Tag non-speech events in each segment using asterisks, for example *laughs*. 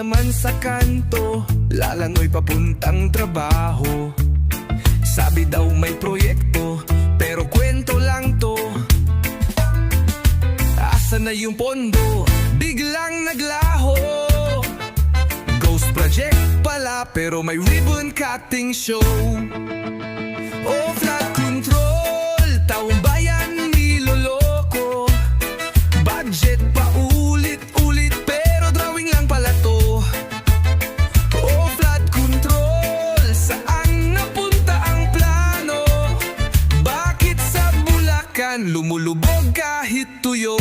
naman sa kanto Lalangoy papuntang trabaho. Sabi daw may proyekto Pero kwento lang to. Asa na yung pondo? Biglang naglaho. Ghost project pala Pero may ribbon cutting show. Oh, Lumulubog kahit tuyo?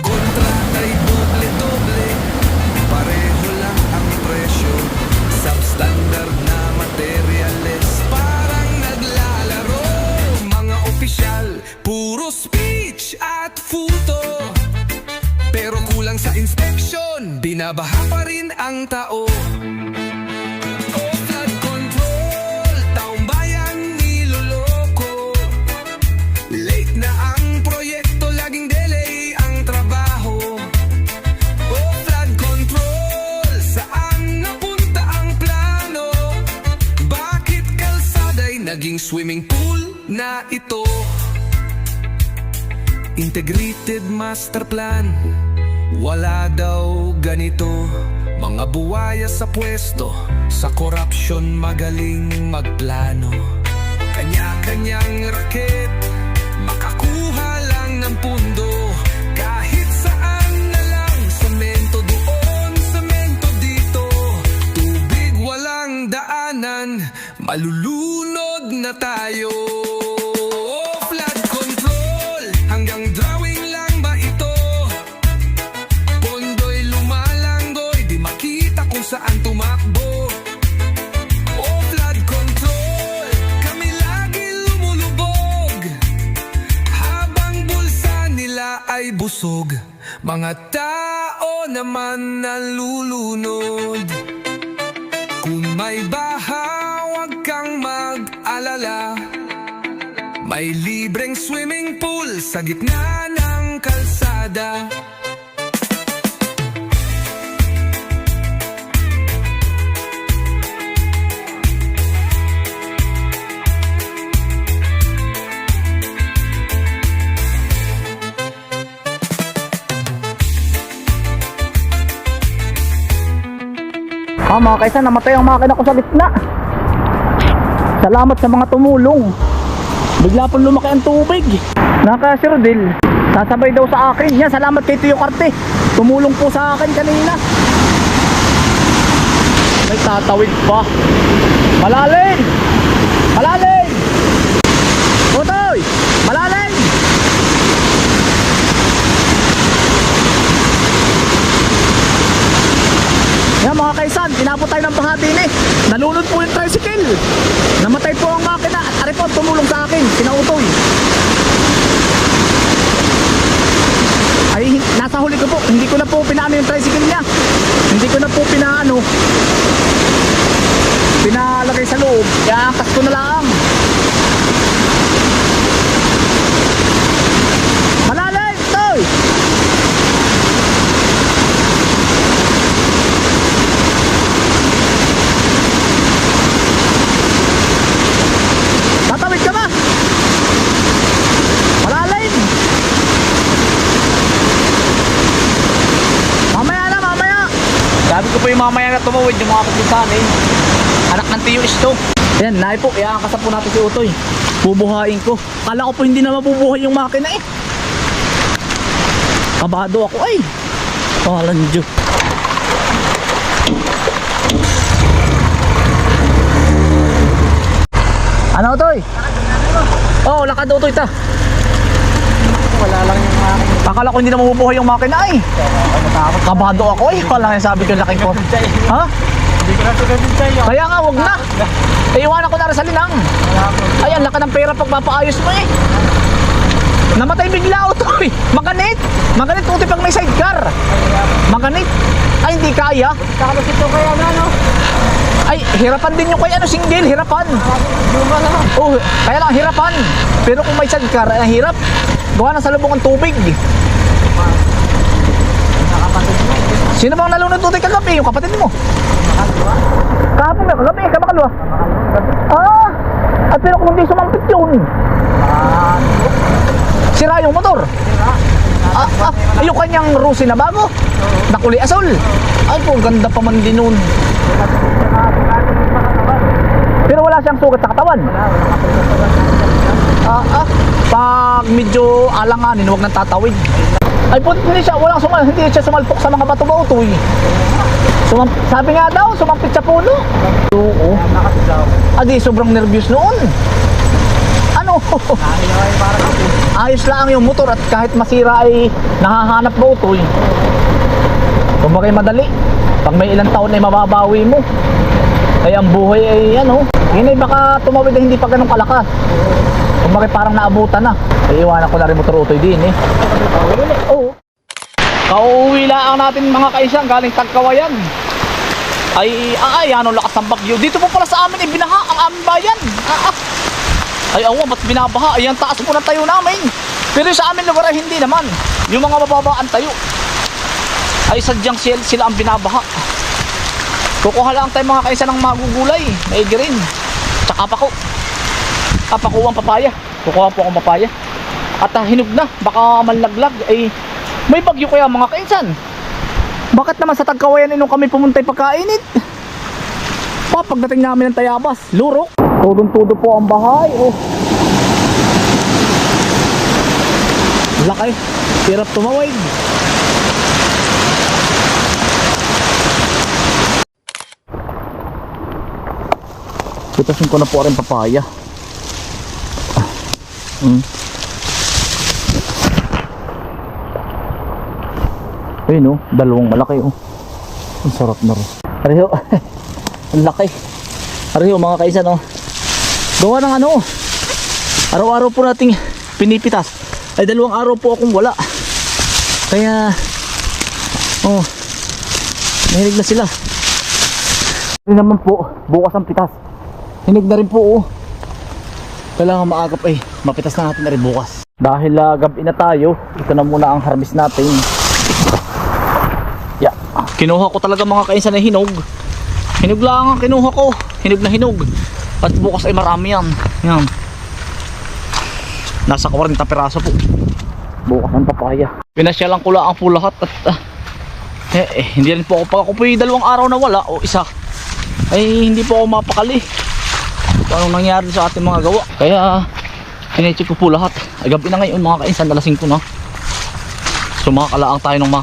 Kontrata'y doble-doble. Pareho lang ang presyo. Substandard na materyales Parang naglalaro. Mga opisyal Puro speech at futo. Pero kulang sa inspection Binabaha pa rin ang tao swimming pool na ito? Integrated master plan, wala daw ganito. Mga buwaya sa pwesto, sa corruption magaling magplano. Kanya-kanyang raket Makakuha lang ng pundo. Kahit saan na lang Semento doon, semento dito. Tubig daanan Malulunod Mga tao naman nalulunod. Kung may baha, huwag kang mag-alala. May libreng swimming pool sa gitna ng kalsada Ah, mga kaisan, namatay ang makina ko sa gitna. Salamat sa mga tumulong. Bigla pong lumaki ang tubig. Naka Sir Del, sasabay daw sa akin. Yan, salamat kay Tiyo Karte. Tumulong po sa akin kanina. May tatawid pa. Malalim! Malalim! Tutoy! Malalim! Yan mga kaisan, inabot tayo ng bahati ni. Nalunod po yung tricycle. Namatay po ang makina at ari po tumulong sa akin, pinautoy. Ay, hin- nasa huli ko po, hindi ko na po pinaano yung tricycle niya. Hindi ko na po pinaano. Pinalagay sa loob, iaangkas ko na lang. Malalim, toy! Tatawid ka ba? Malalim! Mamaya na, mamaya! Sabi ko po yung mamaya na tumawid yung mga kapisan eh. Anak ng tiyo isto. Yan, nai po, iakasa po natin si Utoy. Bubuhayin ko. Kala ko po hindi na mabubuhay yung makina eh. Kabado ako ay. Palan Diyo. Ano Utoy? Oo, oh, lakad Utoy ta. Wala lang yung aking Akala ko hindi na mabubuhay yung makina ay. Kabado ako eh. Wala nga sabi ko laki ko. Ha? Hindi ko na sunodin sa'yo. Kaya nga, wag na. Eh, iwanan ko na rin sa linang. Wala ko. Ay, ang laki ng pera pagpapaayos mo eh. Namatay bigla ito eh. Maganit. Maganit uti pag may sidecar. Maganit. Ay, hindi kaya. Saka ito kaya na, no? Ay, hirapan din yung kay ano, single. Hirapan. Luma na. Oh, kaya lang hirapan. Pero kung may sidecar, ay ang hirap. Gawa na sa lubong ang tubig. Sino bang nalunod utoy kagabi? Yung kapatid mo? Kahapon na kagabi, kamakalwa. Ah, at pero kung hindi sumampit yun. Sira yung motor. Ah, ah, yung kanyang Rusi na bago. Nakuli asol. Ay po, ganda pa man din nun. Pero wala siyang sugat sa katawan. Ah, ah, pag medyo alanganin, huwag nang tatawid. Ay po, hindi siya, walang sumal, hindi siya sumalpok sa mga bato ba utoy. Sumam, sabi nga daw, sumampit sa puno. Oo. Adi, sobrang nervyos noon. Ano? *laughs* Ayos lang yung motor at kahit masira ay nahahanap ba utoy. Kumbaga madali. Pag may ilang taon ay mababawi mo. Ay ang buhay ay ano, yun ay baka tumawid ay hindi pa ganun kalakas. Kumbaga parang naabutan na. Ay iwanan ko na rin motor utoy din eh. Oo. Kauuwi lang natin mga kaisang galing Tagkawayan. Ay, ay, ano lakas ng bagyo. Dito po pala sa amin, eh, binaha ang aming bayan. Ah, ah. Ay, awa, ba't binabaha? Ay, ang taas po ng tayo namin. Pero sa amin lugar ay hindi naman. Yung mga mababaan tayo. Ay, sadyang sila, sila ang binabaha. Kukuha lang tayo mga kaisa ng magugulay. May green. Tsaka pako. Ah, pako ang papaya. Kukuha po akong papaya. At ah, hinog na. Baka manlaglag. Ay, may bagyo kaya mga kainsan. Bakit naman sa tagkawayan inong kami pumuntay pagkainit? Pa, pagdating namin ng Tayabas, lurok. Tudong-tudo po ang bahay. Oh. Laki. Hirap tumawid. Pitasin ko na po rin papaya. Mm. Ayun oh, dalawang malaki oh. Ang sarap na rin. Pareho. *laughs* Ang laki. Pareho mga kaisan oh. Gawa ng ano. Araw-araw po nating pinipitas. Ay dalawang araw po akong wala. Kaya oh. Nahinig na sila. Hindi naman po, bukas ang pitas. Hinig na rin po oh. Kailangan maagap eh. Mapitas na natin na rin bukas. Dahil uh, gabi na tayo, ito na muna ang harvest natin. Yeah. Kinuha ko talaga mga kainsan na hinog. Hinog lang ang kinuha ko. Hinog na hinog. At bukas ay marami yan. Yan. Nasa 40 peraso po. Bukas ang papaya. Pinasyalan ko lang po lahat at ah, eh, eh, hindi rin po ako pag ako po yung dalawang araw na wala o isa ay hindi po ako mapakali kung anong nangyari sa ating mga gawa. Kaya sinecheck ko po lahat. Gabi na ngayon mga kainsan dalasing ko na sumakalaang tayo ng ma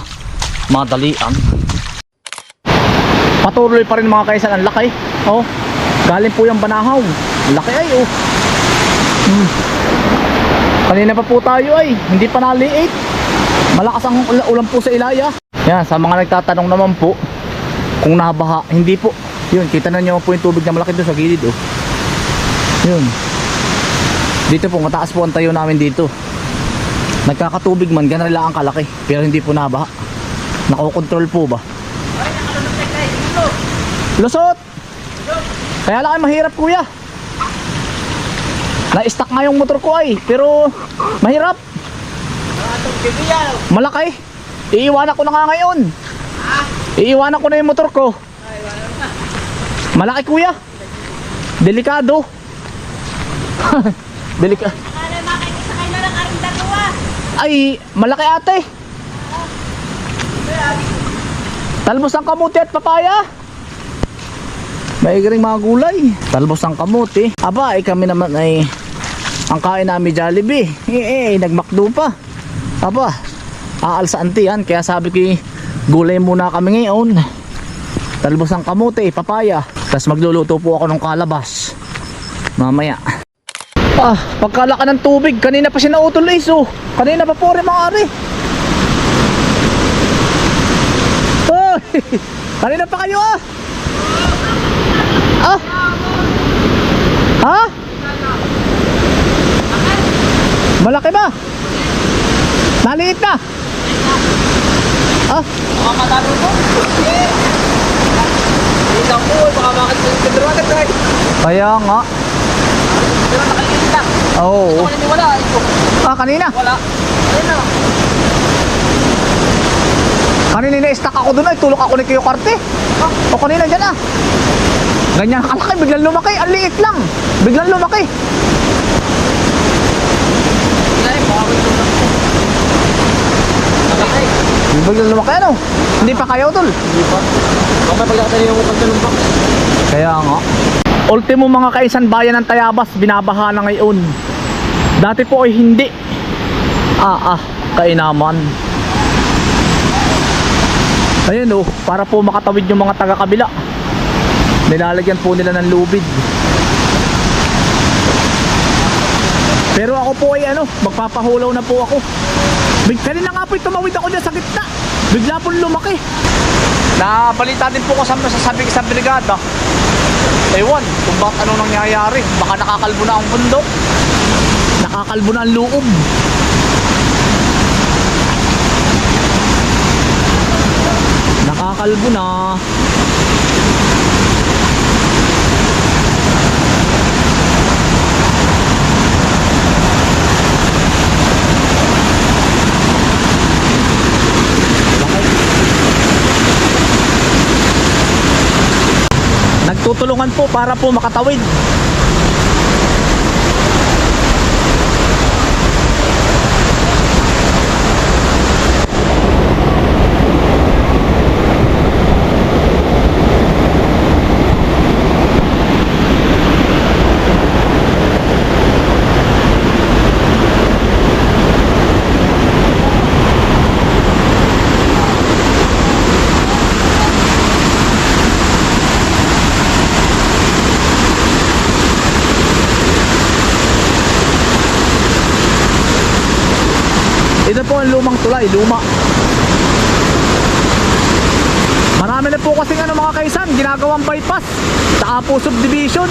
madalian. Patuloy pa rin mga kaisan ang laki oh. Galing po yung banahaw. Laki ay oh. Hmm. kanina pa po tayo ay. Hindi pa naliit. Malakas ang ul- ulan po sa ilaya. Yan sa mga nagtatanong naman po kung nabaha hindi po. Yun kita na nyo po yung tubig na malaki doon sa gilid oh yun dito po mataas po ang tayo namin dito nagkakatubig man ganun lang ang kalaki pero hindi po nabaha Nakokontrol po ba? Lusot! Kaya lang ay mahirap kuya. Na-stuck nga yung motor ko ay, pero mahirap. Malaki. Iiwanan ko na nga ngayon. Iiwanan ko na yung motor ko. Malaki kuya. Delikado. *laughs* Delika. Akala makikisakay na lang aring dalawa. Ay, malaki ate. Talbos ng kamuti at papaya. May ring mga gulay. Talbos ng kamuti. Aba, ay kami naman ay ang kain namin Jollibee. Eh, eh, nagmakdo pa. Aba, aal sa auntie yan. Kaya sabi ko, gulay muna kami ngayon. Talbos ng kamuti, papaya. Tapos magluluto po ako ng kalabas. Mamaya. Ah, pagkalaka ng tubig, kanina pa siya nautol eh, so. Kanina pa po rin mga ari. Hoy! *laughs* Kanina pa kayo ah! Ah! Ha? Malaki ba? Naliit na? Ah? Mga matalo po. Isa po, baka tayo. Kaya nga. Pero nakaliit lang. Oo. Wala ni wala. Ito. Ah, kanina? Wala. Ayun na. Kanina na-stack ako doon ay tulok ako ni Kuya Karte. O kanina dyan ah. Ganyan kalaki, biglang lumaki. Ang liit lang. Biglang lumaki. Lang. Malaki. Biglang lumaki ano? Hindi pa kayo tol. Hindi pa. Baka pagkakatayo yung pagtalumpang. Kaya nga. Ultimo mga kaisan bayan ng Tayabas, binabaha na ngayon. Dati po ay hindi. Ah, ah, kainaman. Ayan oh, para po makatawid yung mga taga-kabila. Nilalagyan po nila ng lubid. Pero ako po ay ano, magpapahulaw na po ako. Big, kanina nga po tumawid ako dyan sa gitna. Bigla po lumaki. Nabalita din po ko sa sasabi sa brigada. Ewan, kung bakit ano nangyayari. Baka nakakalbo na ang bundok. Nakakalbo na ang loob. Nakakalbo na. Nagtutulungan po para po makatawid. Ito po ang lumang tulay, luma. Marami na po kasi ano mga kaisan, ginagawang bypass sa Subdivision.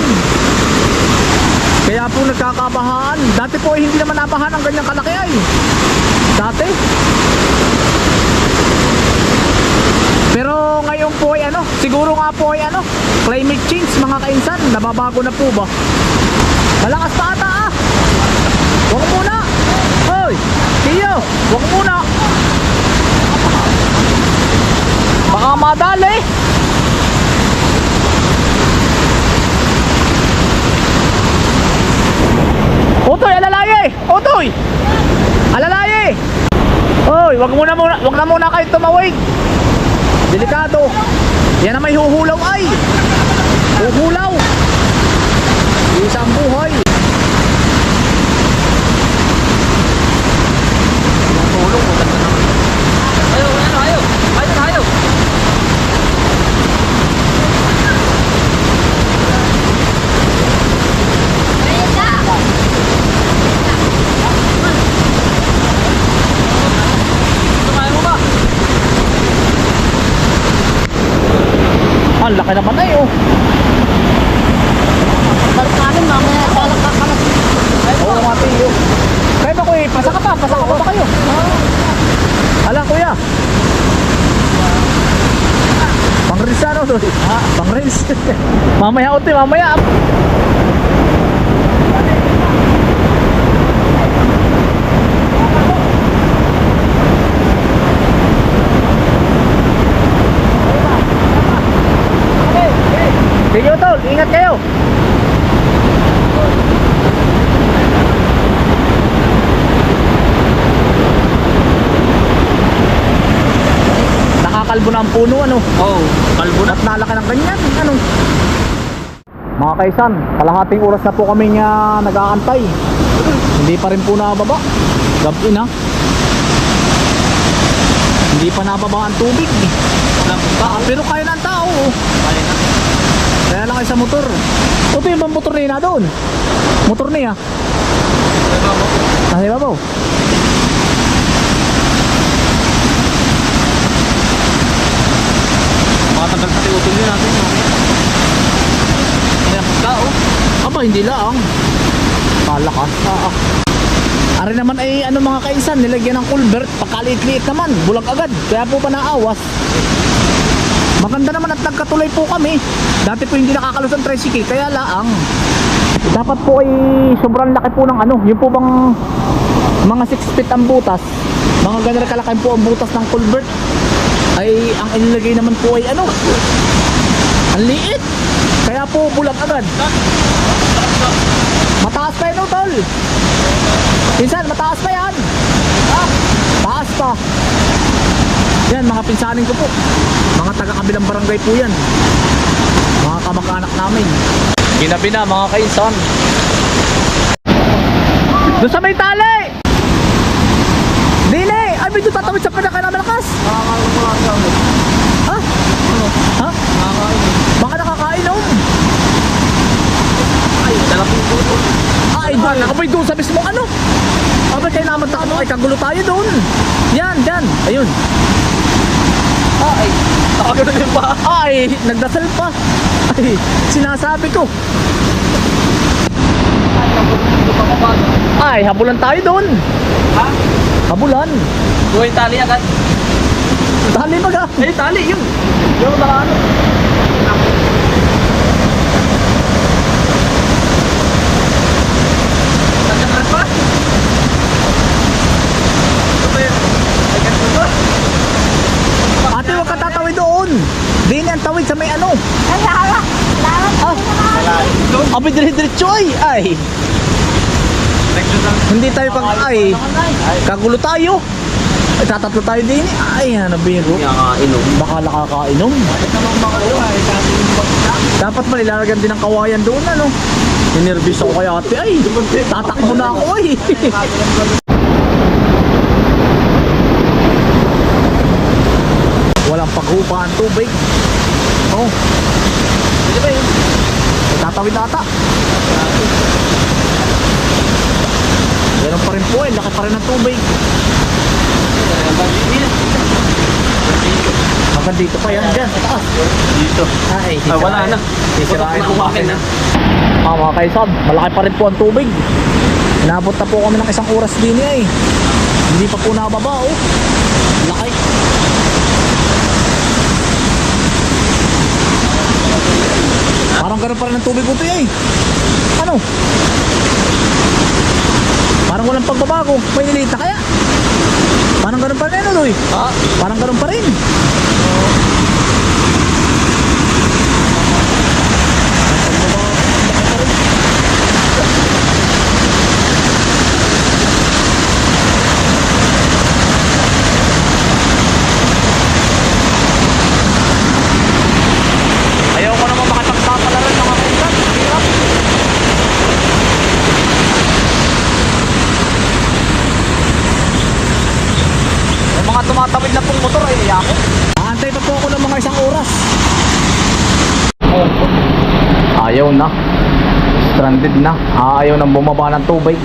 Kaya po nagkakabahaan. Dati po ay hindi naman nabahan ang ganyang kalaki ay. Dati. Pero ngayon po ay ano, siguro nga po ay ano, climate change mga kainsan, nababago na po ba? Malakas pa ata ah! Huwag muna! Hoy! Tiyo! Huwag muna! Baka madali! Utoy, alalaye! Utoy! Alalaye! Hoy, wag muna muna, wag na muna kayo tumawid. Delikado. Yan na may huhulaw ay. Huhulaw. Isang buhay. Tulong, maganda naman. Ayaw, ayaw, ayaw. Ayaw, ayaw. Kumain mo ba? Ang laki naman ay oh. Balik namin mamaya. Balak ka kalat. Oo nga tiyo. Kaya ba kuya, pasa ka pa, pasa ka pa ba kayo? Ala kuya. Pang-rinse ano doon? Pang-rinse. *laughs* mamaya uti, mamaya. Sige tol, ingat kayo. Nakakalbo na ang puno ano. Oo, kalbo na. At nalaki ng ganyan. Ano? Mga kaisan, kalahating oras na po kami nga nag-aantay. Hindi pa rin po nababa. Gabi na. Hindi pa nababa ang tubig. Punta. Ah, pero kaya ng tao. oh. Kaya na. Kaya lang kayo sa motor. Ito yung bang motor na doon? Motor niya. Nasa ibabaw. Makatagal pati utol yun natin. Hindi ang tao. Aba, hindi lang. Kalakas. Ah, ah. Ari naman ay ano mga kaisan, nilagyan ng culvert, pakaliit-liit naman, bulag agad. Kaya po pa naawas. Maganda naman at nagkatuloy po kami. Dati po hindi nakakalus ang tricycle, kaya laang. Dapat po ay sobrang laki po ng ano, yung po bang mga 6 feet ang butas. Mga ganun kalaki po ang butas ng culvert. Ay ang inilagay naman po ay ano? Ang liit. Kaya po bulag agad. Mataas pa yun, tol. Pinsan, mataas pa yan. Ha? Taas pa. Yan, mga pinsanin ko po. Mga taga-kabilang barangay po yan. Mga kamag-anak namin. Ginabi na, mga kainsan. Doon sa may tali! Ay, medyo tatawid sa pinaka na malakas. Ha? Ha? Baka nakakainom. Ay, dalapin ko. Ay, doon. Ako doon sa mismo ano? Abay, kayo naman takbo. Ay, kagulo tayo doon. Yan, dyan. Ayun. Ay, nakagano din pa. Ay, nagdasal pa. Ay, sinasabi ko. Ay, habulan tayo doon. Ha? Habulan. Buhay tali agad. Dali baga. Eh, tali yun. Yung na ano. Nagdagan pa? Ito ba yun? Ay, ganito ba? Ate, huwag ka tatawid doon. Di ang tawid sa may ano. Ay, hala. Hala. Ah, abay, dire-diretso ay. Ay. Hindi tayo pag ay. Kagulo tayo. Ay, tatatlo tayo din. Ay, ano biro. Nakakainom. Baka nakakainom. Dapat pa nilalagyan din ng kawayan doon ano. Ninervous ako kay ate ay. Tatakbo na ako ay. Walang paghupa ang tubig. Oh. Tatawid ata. Ganun pa rin po eh. Laki pa rin ng tubig. Hanggang dito pa yan dyan. Sa taas. Dito. Ay, Ah, wala na. Sisirain po umakin na. Ah, mga kaisab, malaki pa rin po ang tubig. Inabot na po kami ng isang oras din eh. Hindi pa po nababa oh. Laki. Parang ganun pa rin ang tubig ko eh. Ano? Parang walang pagbabago. May niliit na kaya? Parang ganun pa rin ano? Parang ganun pa rin. Ayaw ko naman makapagpapalaran mga kaibigan. Hirap. Yung mga tumatawid na pong motor ay ako. Aantay pa po ako ng mga isang oras. Ayaw na. Stranded na. Ayaw nang bumaba ng tubig.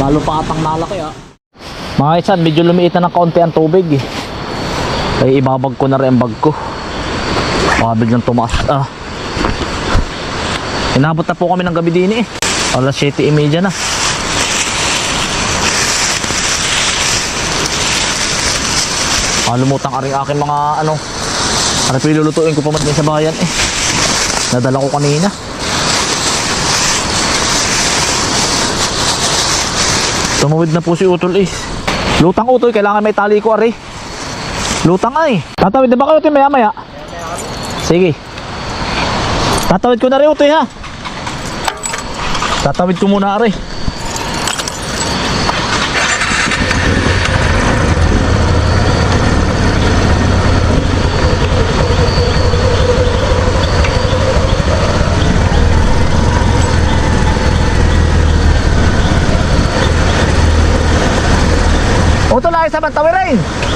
Lalo pa atang nalaki ah. Mga isan, medyo lumiit na ng kaunti ang tubig eh. Ay ibabag ko na rin ang bag ko. Baka biglang tumaas ah. Inabot na po kami ng gabi din eh. Alas 7.30 na. Kalumutan ka rin aking mga ano. Pa ilulutuin ko pa man sa bayan eh. Nadala ko kanina. Tumawid na po si Utol eh. Lutang Utol, kailangan may tali ko ari. Lutang ay. Tatawid na ba kayo Utol maya maya? Sige. Tatawid ko na rin Utol ha. Tatawid ko muna ari. Tawirin?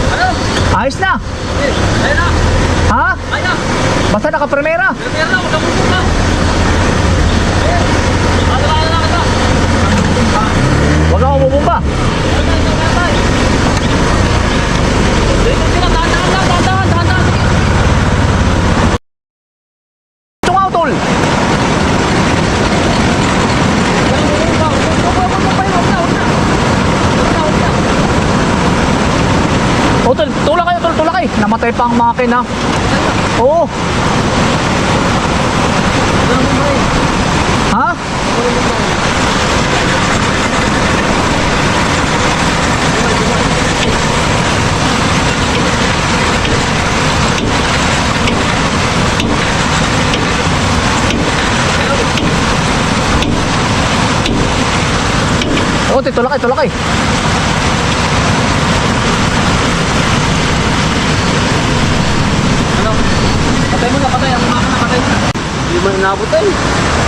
makina. Oo. Ha? Oh, titulak ay, tulak ay. Mo inabot eh.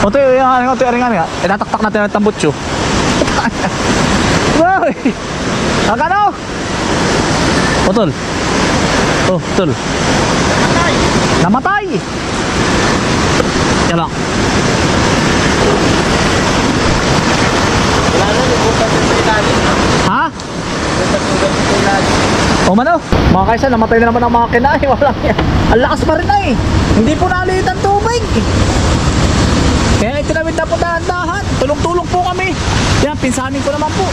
Otoy, yung ano, otoy, aring nga. Itataktak natin ang tambutso. *laughs* Wow! Ang ano? Otol. Oh, tol. Namatay! Yan lang. Wala na, libutan mo sa ilalim. Ha? Mo sa ilalim. O mano, mga kaisa, namatay na naman ang mga kinain. *laughs* Wala yan. Ang lakas pa rin eh. Hindi po naliit ang tubig. *laughs* Kaya itinawid na po dahan-dahan. Tulong-tulong po kami. Yan, pinsanin ko naman po.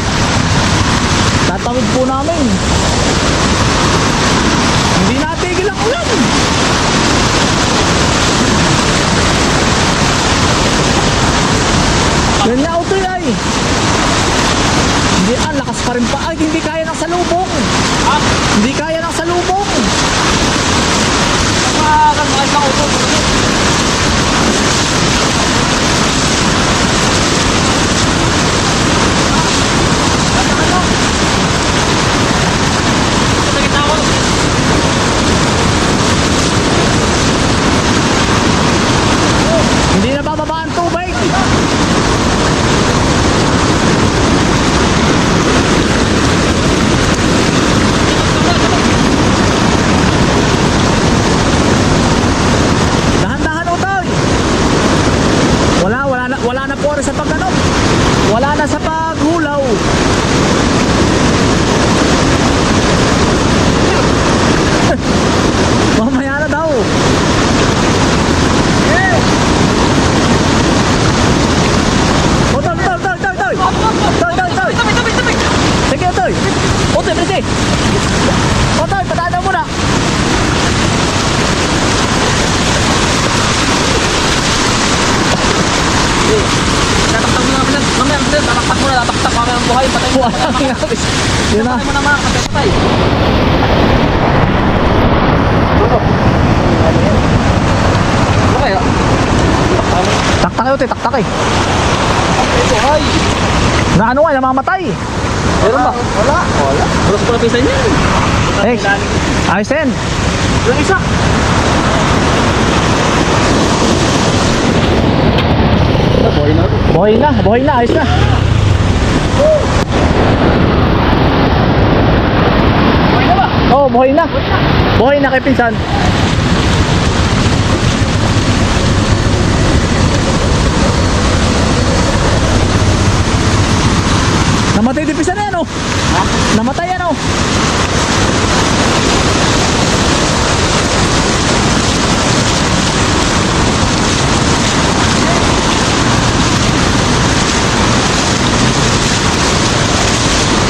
Tatawid po namin. Hindi natigil ang ulan. Yan na auto ay. Hindi, ah, lakas pa rin pa. Ay, hindi kaya ng salubong. Ha? Hindi kaya ng salubong. Makakan mo kayo utot. Hindi na bababa ang tubig. Dahan-dahan utoy. Wala, wala na, wala na po rin sa pagano. Wala na sa paghulaw. Mamaya na daw. Oh, toy, toy, toy, toy, toy. Toy, toy, toy. Tabi, tabi, tabi. Sige, toy. Oh, toy, berhenti. Oh, toy, padaan mo muna. Tataktak mo na kami. Mamaya, mamaya, tataktak mo na. Tataktak Patay mo. *laughs* Yun na. Patay mo na mga patay, patay. Ano kaya? Taktak kayo, taktak eh. Ito, ay. Na ano nga, namamatay. Meron ba? Wala. Wala. Wala sa palapisan yan. Eh, ayos din. Yung isa. Boy na. Buhay na, buhay na, ayos na. Boy ba? Oh, buhay na. Buhay na kay pinsan. Namatay din pinsan na yan, oh. Namatay yan, oh.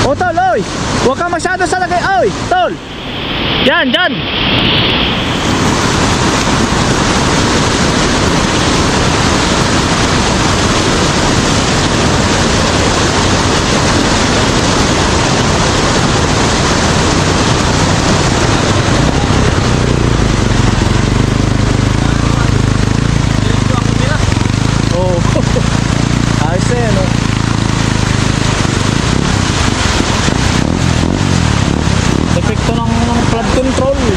O tol, oy! Huwag kang masyado sa lagay, oy! Tol! Yan, yan! Oh, ayos na yan, oh. Epekto ng, ng flood control.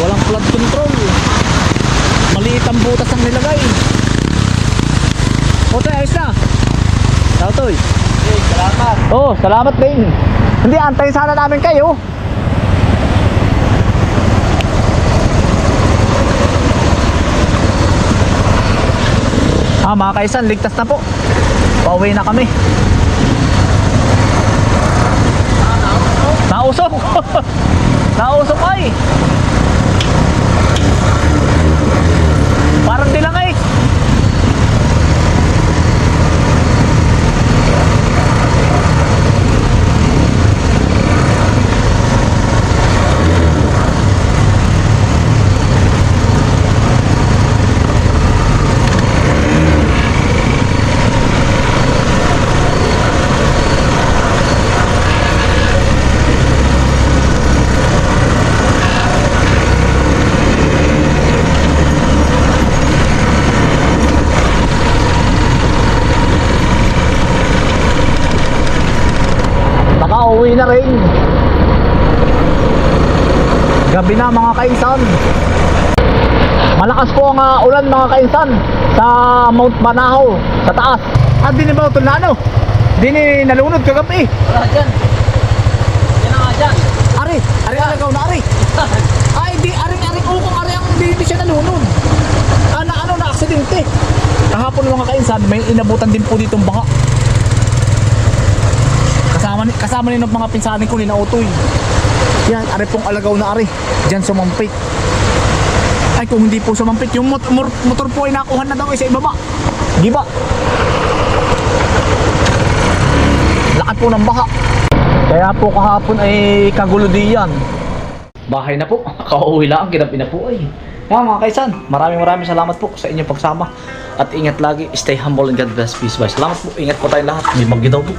Walang flood control. Maliit ang butas ang nilagay. Otoy, ayos na. Otoy. Okay, salamat. Oh, salamat din. Hindi, antayin sana namin kayo. Ah, mga kaisan, ligtas na po. Pauwi na kami. Nausok! *laughs* Nausok Malakas po ang ah, ulan mga kainsan sa Mount Banahaw, sa taas. At din ba ito na ano? Din nalunod kagabi. Wala dyan. Yan na nga dyan. Ari, ari alagaw na ari. *laughs* Ay, di ari ari ukong ari ang di, di siya nalunod. Ah, na ano na aksidente. Kahapon mga kainsan, may inabutan din po ditong baka. Kasama ni kasama ni ng mga pinsanin ko ni Nautoy. Yan, ari pong alagaw na ari. Diyan sumampit. Ay, kung hindi po sumampit, yung mot- mor- motor po ay nakuha na daw ay sa ibaba. Giba. Lakat po ng baha. Kaya po kahapon ay kagulo diyan. Bahay na po. *laughs* Kauwi lang. Ginabi na po ay. Yan mga kaisan. Maraming maraming salamat po sa inyong pagsama. At ingat lagi. Stay humble and God bless. Peace. Bye. Salamat po. Ingat po tayong lahat. May bagyo daw po.